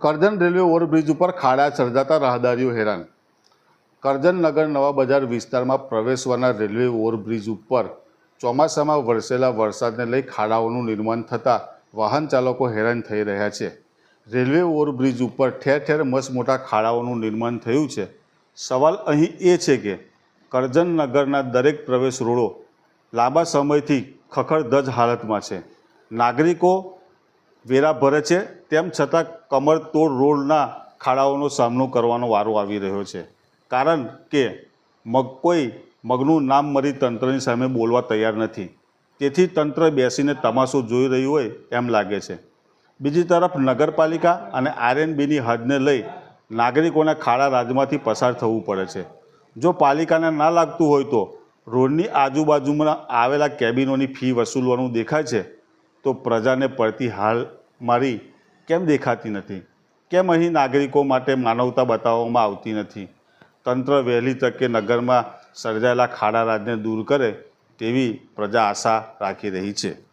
Karjan railway overbridge ઉપર ખાડા સર્જાતા રાહદારીઓ હેરાન. કરજણ નગર નવા બજાર વિસ્તારમાં પ્રવેશવાના રેલવે ઓવરબ્રિજ ઉપર ચોમાસામાં વરસેલા વરસાદને લઈ ખાડાઓનું નિર્માણ થતાં વાહન ચાલકો હેરાન થઈ રહ્યા છે. રેલવે ઓવરબ્રિજ ઉપર ઠેર ઠેર મસમોટા ખાડાઓનું નિર્માણ થયું છે. સવાલ અહીં એ છે કે કરજણ નગરના દરેક પ્રવેશ રોડો લાંબા સમયથી ખખડધજ હાલતમાં છે. નાગરિકો વેરા ભરે છે. તેમ છતાં કમરતોડ રોડના ખાડાઓનો સામનો કરવાનો વારો આવી રહ્યો છે. કારણ કે મગ કોઈ મગનું નામ મરી તંત્રની સામે બોલવા તૈયાર નથી. તેથી તંત્ર બેસીને તમાશો જોઈ રહ્યું હોય એમ લાગે છે. બીજી તરફ નગરપાલિકા અને આરએનબીની હદને લઈ નાગરિકોને ખાડા રાજમાંથી પસાર થવું પડે છે. જો પાલિકાને ના લાગતું હોય તો રોડની આજુબાજુમાં આવેલા કેબિનોની ફી વસૂલવાનું દેખાય છે. તો પ્રજાને પડતી હાલ મારી કેમ દેખાતી નથી? કેમ અહીં નાગરિકો માટે માનવતા બતાવવામાં આવતી નથી? તંત્ર વહેલી તકે નગરમાં સર્જાયેલા ખાડા રાજને દૂર કરે તેવી પ્રજા આશા રાખી રહી છે.